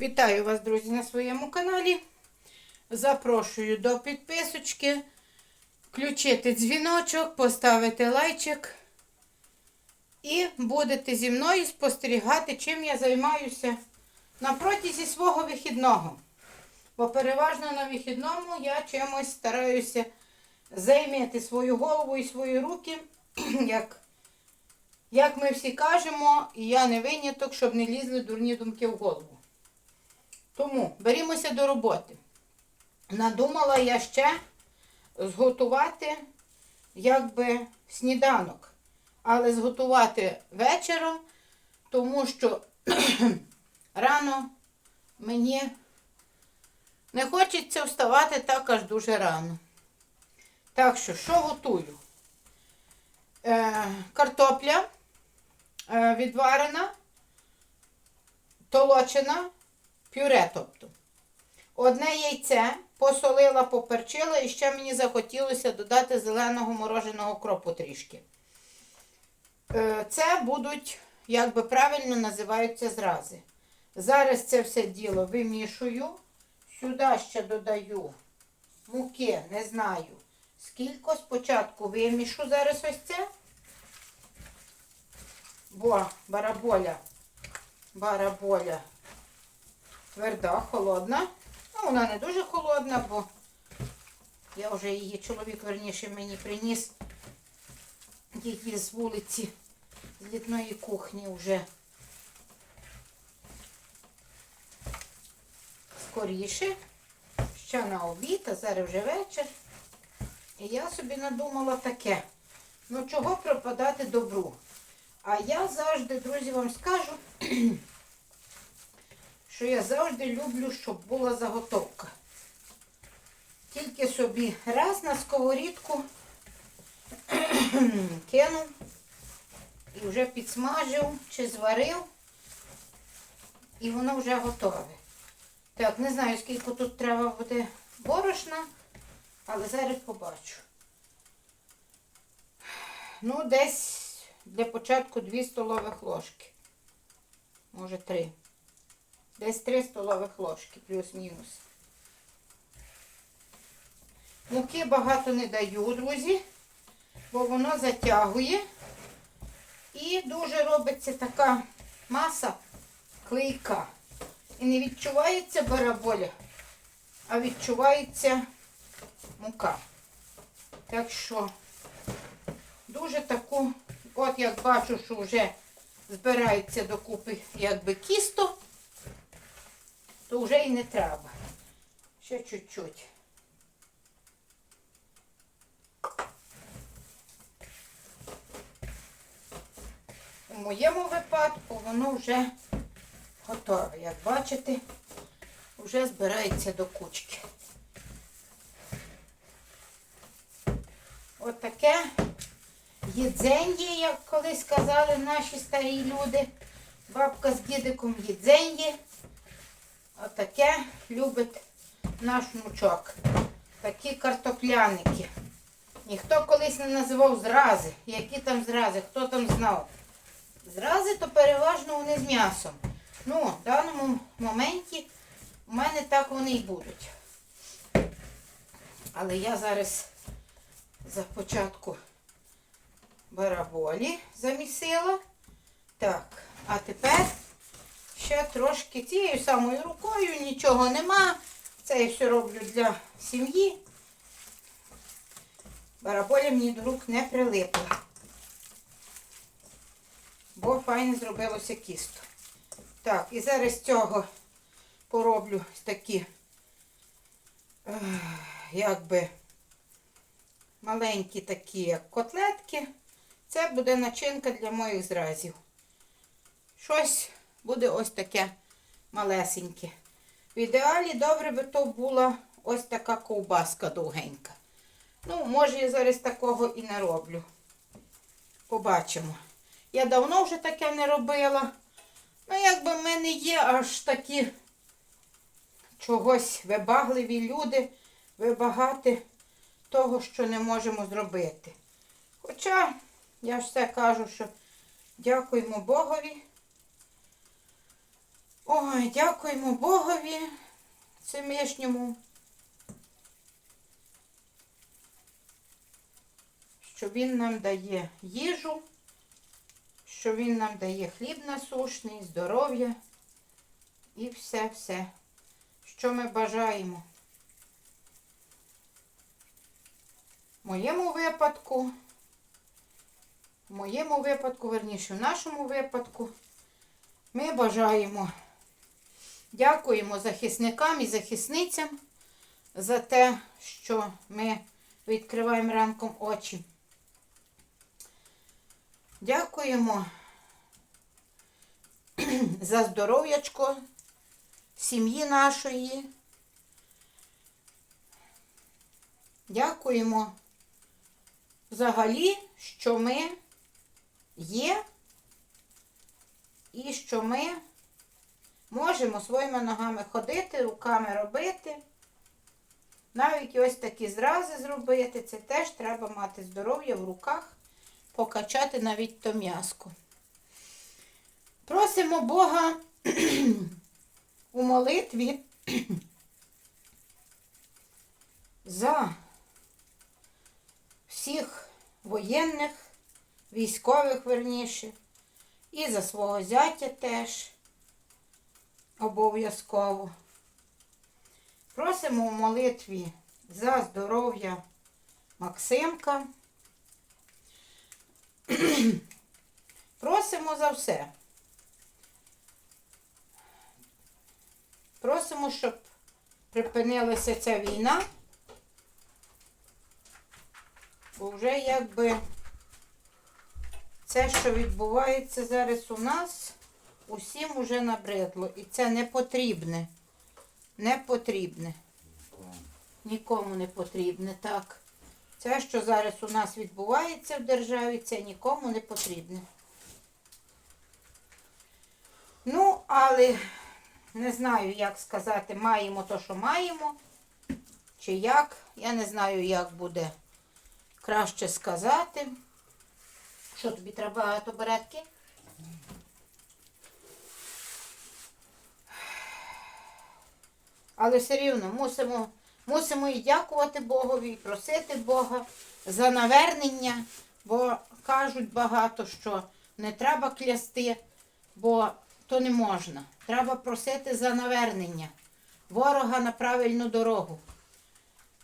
Вітаю вас, друзі, на своєму каналі. Запрошую до підписочки, включити дзвіночок, поставити лайчик. І будете зі мною спостерігати, чим я займаюся на протязі свого вихідного. Бо переважно на вихідному я чимось стараюся займати свою голову і свої руки, як як ми всі кажемо, і я не виняток, щоб не лізли дурні думки в голову. Тому берімося до роботи. Надумала я ще зготувати якби сніданок. Але зготувати вечором, тому що рано мені не хочеться вставати так аж дуже рано. Так що, що готую? Е, картопля е, відварена, толочена, пюре, тобто. Одне яйце посолила, поперчила і ще мені захотілося додати зеленого мороженого кропу трішки. Е, Це будуть, як би правильно називаються зрази. Зараз це все діло вимішую. Сюди ще додаю муки, не знаю. Скільки спочатку вимішу зараз ось це. Бо бараболя, бараболя тверда, холодна. Ну, вона не дуже холодна, бо я вже її, чоловік, верніше, мені приніс її з вулиці, з літної кухні вже скоріше. Ще на обід, а зараз вже вечір. І я собі надумала таке. Ну, чого пропадати добру? А я завжди, друзі, вам скажу, що я завжди люблю, щоб була заготовка. Тільки собі раз на сковорідку кинув і вже підсмажив чи зварив, і воно вже готове. Так, не знаю, скільки тут треба буде борошна, але зараз побачу. Ну, десь для початку 2 столових ложки. Може 3. Десь 3 столових ложки, плюс-мінус. Муки багато не даю, друзі, бо воно затягує. І дуже робиться така маса клейка. І не відчувається бараболя, а відчувається мука. Так що дуже таку, от як бачу, що вже збирається докупи якби кісто, то вже і не треба. Ще чуть-чуть. У моєму випадку воно вже готове. Як бачите, вже збирається до кучки. Отаке їдзеньє, як колись казали наші старі люди. Бабка з дідиком їдзеньє. Отаке любить наш внучок. Такі картопляники. Ніхто колись не називав зрази. Які там зрази, хто там знав. Зрази то переважно вони з м'ясом. Ну, в даному моменті у мене так вони і будуть. Але я зараз за початку бараболі замісила. Так, а тепер ще трошки цією самою рукою, нічого нема. Це я все роблю для сім'ї. Бараболя мені до рук не прилипла. Бо файно зробилося кісто. Так, і зараз цього пороблю такі, якби, маленькі такі як котлетки. Це буде начинка для моїх зразів. Щось буде ось таке малесеньке. В ідеалі добре би то була ось така ковбаска довгенька. Ну, може, я зараз такого і не роблю. Побачимо. Я давно вже таке не робила. Ну, якби в мене є аж такі чогось вибагливі люди, вибагати того, що не можемо зробити. Хоча я ж все кажу, що дякуємо Богові. Ой, дякуємо Богові Всемишньому, що Він нам дає їжу, що Він нам дає хліб насушний, здоров'я і все-все, що ми бажаємо. В моєму випадку, в моєму випадку, верніше, в нашому випадку, ми бажаємо, дякуємо захисникам і захисницям за те, що ми відкриваємо ранком очі. Дякуємо за здоров'ячко сім'ї нашої. Дякуємо взагалі, що ми є і що ми можемо своїми ногами ходити, руками робити. Навіть ось такі зрази зробити. Це теж треба мати здоров'я в руках, покачати навіть то м'язко. Просимо Бога у молитві за всіх воєнних, військових верніше, і за свого зятя теж обов'язково. Просимо у молитві за здоров'я Максимка. Просимо за все. Просимо, щоб припинилася ця війна. Бо вже якби це, що відбувається зараз у нас, усім уже набридло. І це не потрібне. Не потрібне. Нікому не потрібне, так. Це, що зараз у нас відбувається в державі, це нікому не потрібне. Ну, але не знаю, як сказати, маємо то, що маємо, чи як. Я не знаю, як буде краще сказати. Що тобі треба табуретки? Але все рівно мусимо, мусимо і дякувати Богові, і просити Бога за навернення, бо кажуть багато, що не треба клясти, бо то не можна. Треба просити за навернення ворога на правильну дорогу.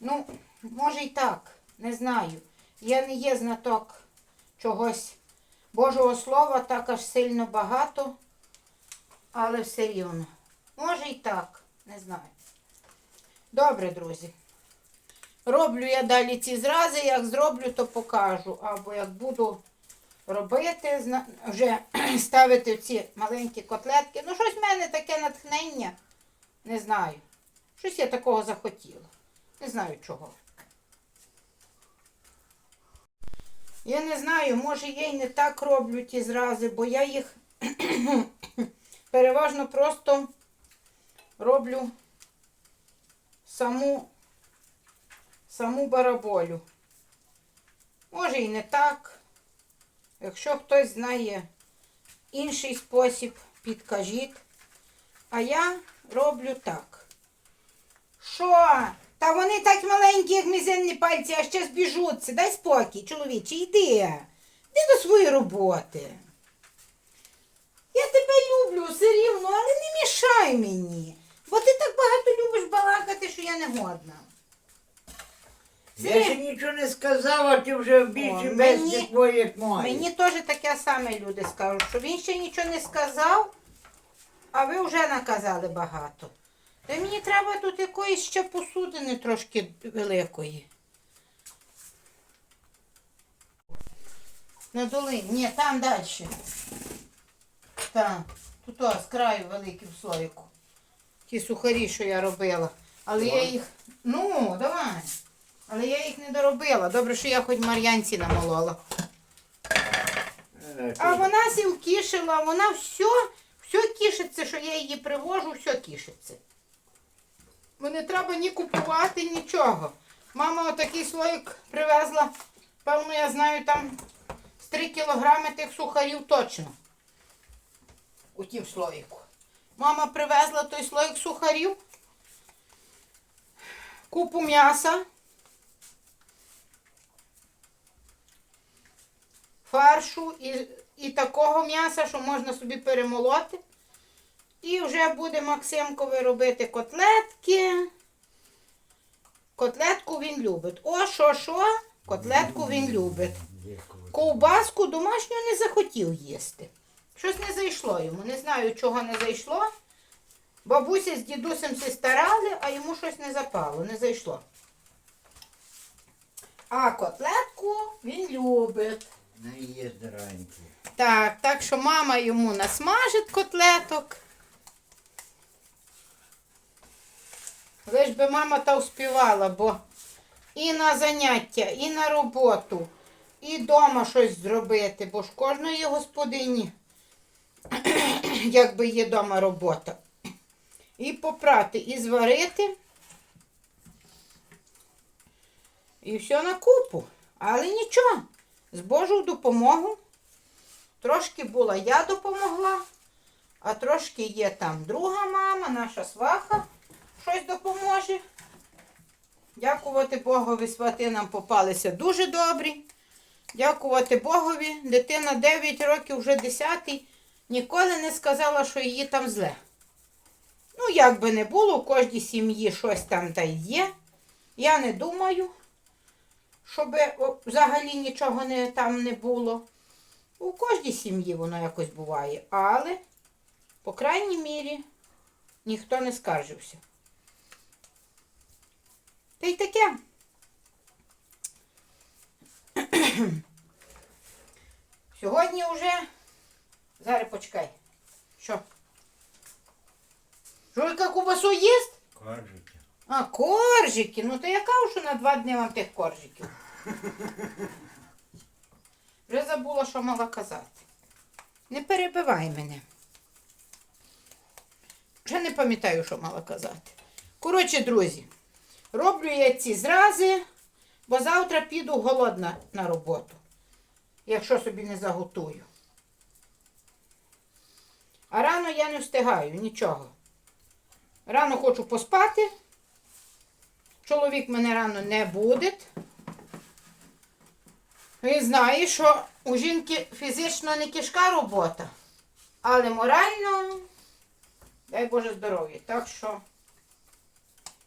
Ну, може й так, не знаю. Я не є знаток чогось Божого Слова, так аж сильно багато, але все рівно. Може й так, не знаю. Добре, друзі. Роблю я далі ці зрази, як зроблю, то покажу. Або як буду робити, вже ставити ці маленькі котлетки. Ну, щось в мене таке натхнення. Не знаю. Щось я такого захотіла. Не знаю чого. Я не знаю, може я й не так роблю ті зрази, бо я їх переважно просто роблю саму, саму бараболю. Може і не так. Якщо хтось знає інший спосіб, підкажіть. А я роблю так. Що? Та вони так маленькі, як мізинні пальці, а ще збіжуться. Дай спокій, чоловіче, йди. Йди до своєї роботи. Я тебе люблю все рівно, але не мішай мені. Бо ти так багато любиш балакати, що я не годна. Я ще нічого не сказав, а ти вже більше О, без мені- твоїх моїх. Мені теж таке саме люди скажуть, що він ще нічого не сказав, а ви вже наказали багато. Та мені треба тут якоїсь ще посудини трошки великої. На долині. Ні, там далі. Там. Тут о, з краю великий в слоїку. Ті сухарі, що я робила. Але я їх. Ну, давай. Але я їх не доробила. Добре, що я хоч Мар'янці намолола. Е, А вона сів кішила, вона все, все кішиться, що я її привожу, все кішиться. Бо не треба ні купувати, нічого. Мама отакий слоїк привезла, певно, я знаю, там з 3 кілограми тих сухарів точно. У тім слоїку. Мама привезла той слоїк сухарів, купу м'яса, фаршу і, і такого м'яса, що можна собі перемолоти. І вже буде Максимкові робити котлетки. Котлетку він любить. О, що, що? Котлетку він любить. Ковбаску домашню не захотів їсти. Щось не зайшло йому. Не знаю, чого не зайшло. Бабуся з дідусем все старали, а йому щось не запало, не зайшло. А котлетку він любить. Не є зранку. Так, так що мама йому насмажить котлеток. Лиш би мама та успівала, бо і на заняття, і на роботу, і вдома щось зробити, бо ж кожної господині, якби є вдома робота. І попрати, і зварити. І все на купу. Але нічого, з Божою допомогою. Трошки була я допомогла, а трошки є там друга мама, наша сваха, щось допоможе. Дякувати Богові, свати нам попалися дуже добрі. Дякувати Богові. Дитина 9 років, вже 10, ніколи не сказала, що її там зле. Ну, як би не було, у кожній сім'ї щось там та є. Я не думаю, щоб взагалі нічого не, там не було. У кожній сім'ї воно якось буває, але, по крайній мірі, ніхто не скаржився. Та й таке. Сьогодні вже. Зараз почекай. Що? Жулька кубасу їсть? Кажете. А, коржики. Ну то яка вже на два дні вам тих коржиків? Вже забула, що мала казати. Не перебивай мене. Вже не пам'ятаю, що мала казати. Коротше, друзі, роблю я ці зрази, бо завтра піду голодна на роботу, якщо собі не заготую. А рано я не встигаю нічого. Рано хочу поспати. Чоловік мене рано не буде. Він знає, що у жінки фізично не кішка робота, але морально, дай Боже здоров'я. Так що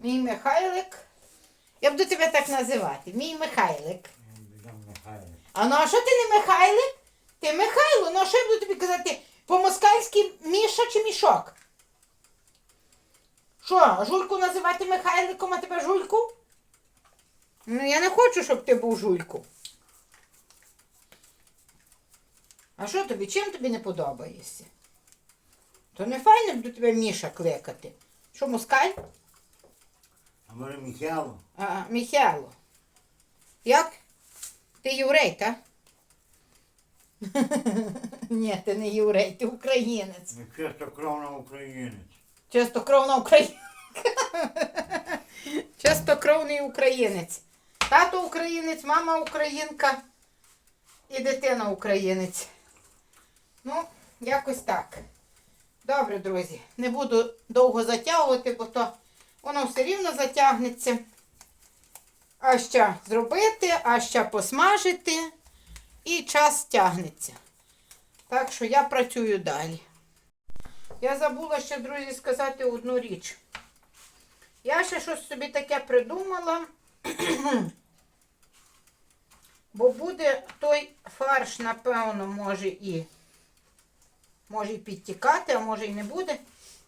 мій Михайлик, я буду тебе так називати, мій Михайлик. А ну а що ти не Михайлик? Ти Михайло, ну а що я буду тобі казати? По-москальськи Міша чи мішок? Що, жульку називати Михайликом, а тебе жульку? Ну я не хочу, щоб ти був жульку. А що тобі? Чим тобі не подобаєшся? То не файно до тебе Міша кликати. Що, москаль? А може Михайло? А, Міхайло. Як? Ти єврей, та? Ні, ти не єврей, ти українець. Чистокровна українець. Чистокровна українка. Чистокровний українець. Тато українець, мама українка і дитина українець. Ну, якось так. Добре, друзі. Не буду довго затягувати, бо то воно все рівно затягнеться. А ще зробити, а ще посмажити. І час тягнеться. Так що я працюю далі. Я забула ще, друзі, сказати одну річ. Я ще щось собі таке придумала. Бо буде той фарш, напевно, може і може і підтікати, а може і не буде.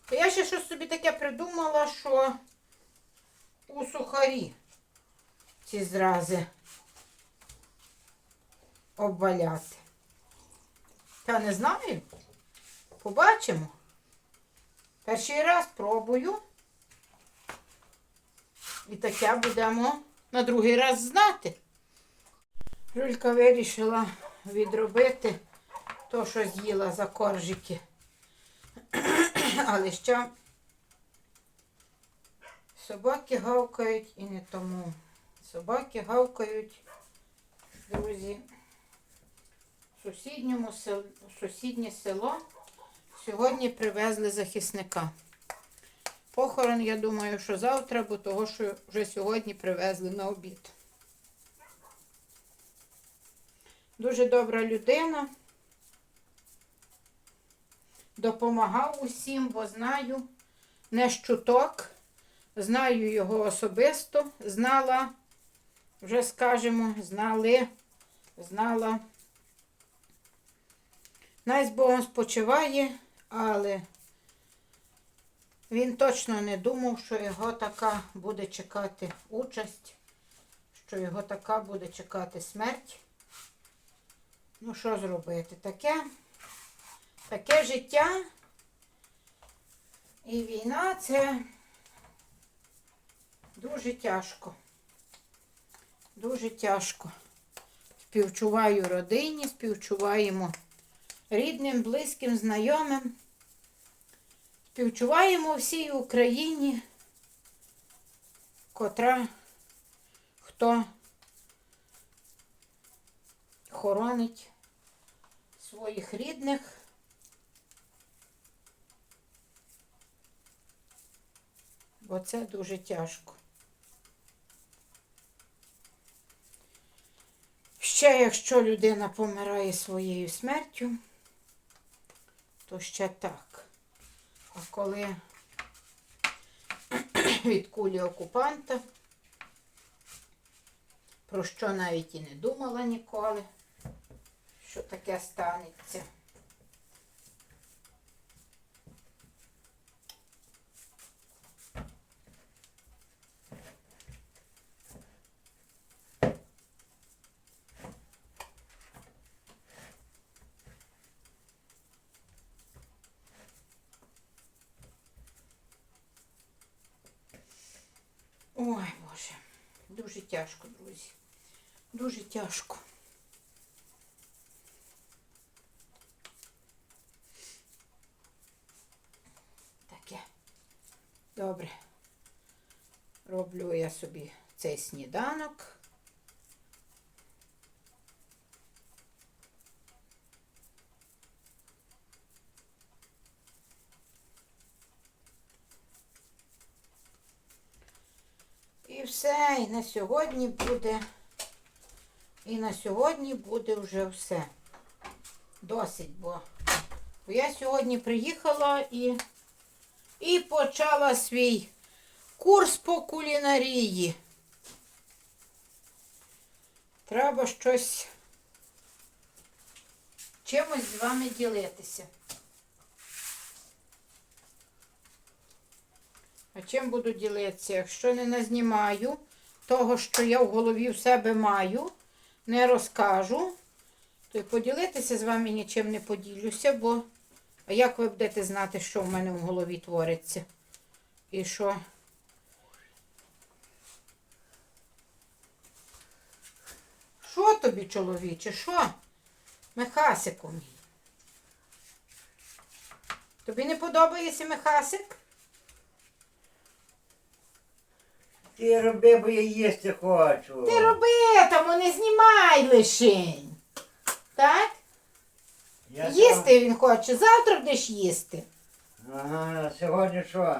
То я ще щось собі таке придумала, що у сухарі ці зрази обваляти. Та не знаю. Побачимо. Перший раз пробую. І таке будемо на другий раз знати. Люлька вирішила відробити то, що з'їла за коржики. Але ще собаки гавкають і не тому. Собаки гавкають, друзі, сусідньому сел... сусіднє село Сьогодні привезли захисника. Похорон, я думаю, що завтра, бо того, що вже сьогодні привезли на обід. Дуже добра людина. Допомагав усім, бо знаю не з чуток. Знаю його особисто, знала, вже скажемо, знали, знала. Най з Богом спочиває, але він точно не думав, що його така буде чекати участь, що його така буде чекати смерть. Ну, що зробити? Таке, таке життя і війна це дуже тяжко. Дуже тяжко. Співчуваю родині, співчуваємо рідним, близьким, знайомим. Співчуваємо всій Україні, котра хто хоронить своїх рідних. Бо це дуже тяжко. Ще якщо людина помирає своєю смертю, то ще так. А коли від кулі окупанта, про що навіть і не думала ніколи, що таке станеться. Ой, Боже, дуже тяжко, друзі. Дуже тяжко. Таке. Добре. Роблю я собі цей сніданок. І все, і на сьогодні буде. І на сьогодні буде вже все. Досить, бо, я сьогодні приїхала і, і почала свій курс по кулінарії. Треба щось чимось з вами ділитися. А чим буду ділитися? Якщо не назнімаю того, що я в голові в себе маю, не розкажу, то й поділитися з вами нічим не поділюся, бо як ви будете знати, що в мене в голові твориться? І що? Що тобі, чоловіче? Що? Мехасику мій. Тобі не подобається мехасик? Ти роби, бо я їсти хочу. Ти роби тому, не знімай лишень. Так? Я їсти він хоче, завтра будеш їсти. Ага, сьогодні що?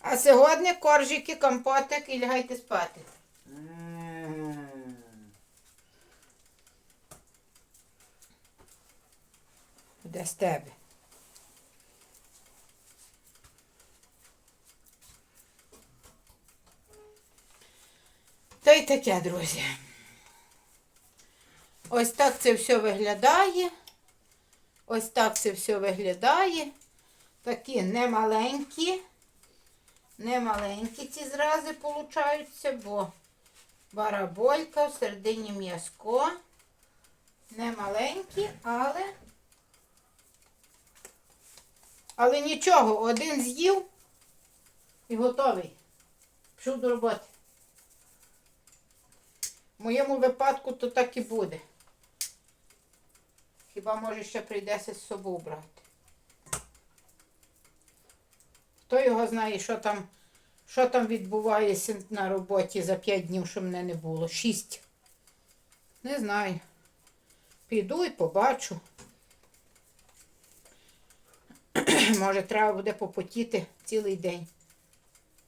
А сьогодні коржики, компотик і лягайте спати. Де з тебе? Та й таке, друзі. Ось так це все виглядає. Ось так це все виглядає. Такі немаленькі. Немаленькі ці зрази получаються, бо бараболька, в середині м'язко. Немаленькі, але але нічого, один з'їв і готовий. Пішов до роботи. В моєму випадку то так і буде. Хіба може ще прийдеться з собою брати. Хто його знає, що там, що там відбувається на роботі за 5 днів, що мене не було? 6. Не знаю. Піду і побачу. Може, треба буде попотіти цілий день.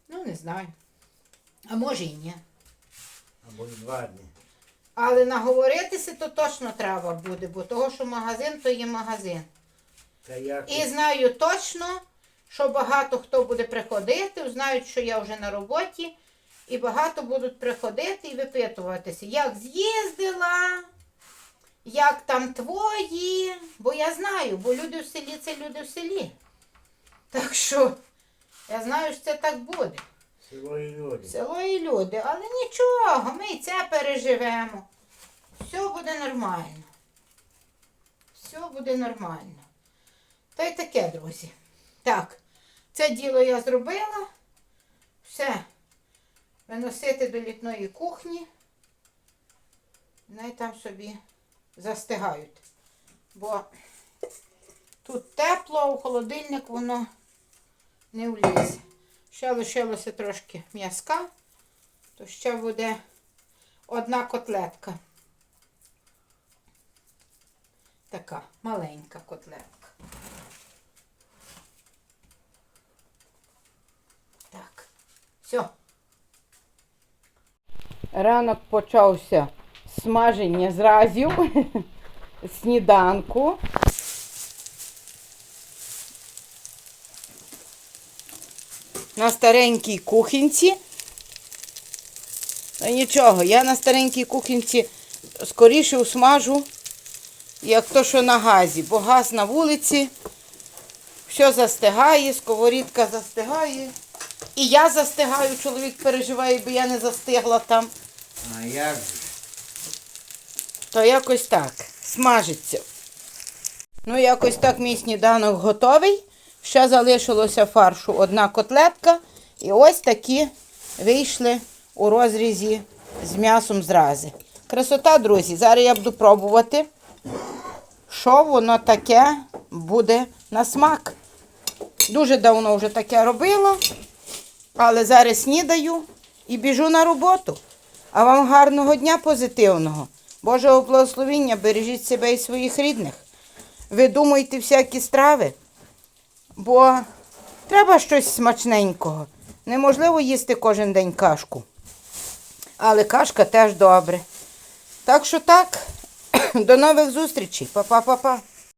Ну, не знаю. А може і ні. Або й два дні. Але наговоритися то точно треба буде, бо того, що магазин, то є магазин. Та як? І знаю точно, що багато хто буде приходити, знають, що я вже на роботі, і багато будуть приходити і випитуватися, як з'їздила, як там твої. Бо я знаю, бо люди в селі це люди в селі. Так що я знаю, що це так буде. Село люди. Село люди, але нічого, ми і це переживемо. Все буде нормально. Все буде нормально. Та й таке, друзі. Так, це діло я зробила. Все. Виносити до літної кухні. Най там собі застигають. Бо тут тепло, у холодильник воно не влізе. Ще лишилося трошки м'язка, то ще буде одна котлетка. Така маленька котлетка. Так, все. Ранок почався смаження зразів, сніданку. На старенькій кухонці. Та нічого, я на старенькій кухонці скоріше усмажу, як то, що на газі, бо газ на вулиці, все застигає, сковорідка застигає. І я застигаю, чоловік переживає, бо я не застигла там. А як? То якось так, смажиться. Ну, якось так мій сніданок готовий. Ще залишилося фаршу одна котлетка. І ось такі вийшли у розрізі з м'ясом зрази. Красота, друзі. Зараз я буду пробувати, що воно таке буде на смак. Дуже давно вже таке робила, але зараз снідаю і біжу на роботу. А вам гарного дня позитивного. Божого благословіння, бережіть себе і своїх рідних. Видумуйте всякі страви, бо треба щось смачненького. Неможливо їсти кожен день кашку. Але кашка теж добре. Так що так, до нових зустрічей. Па-па-па-па.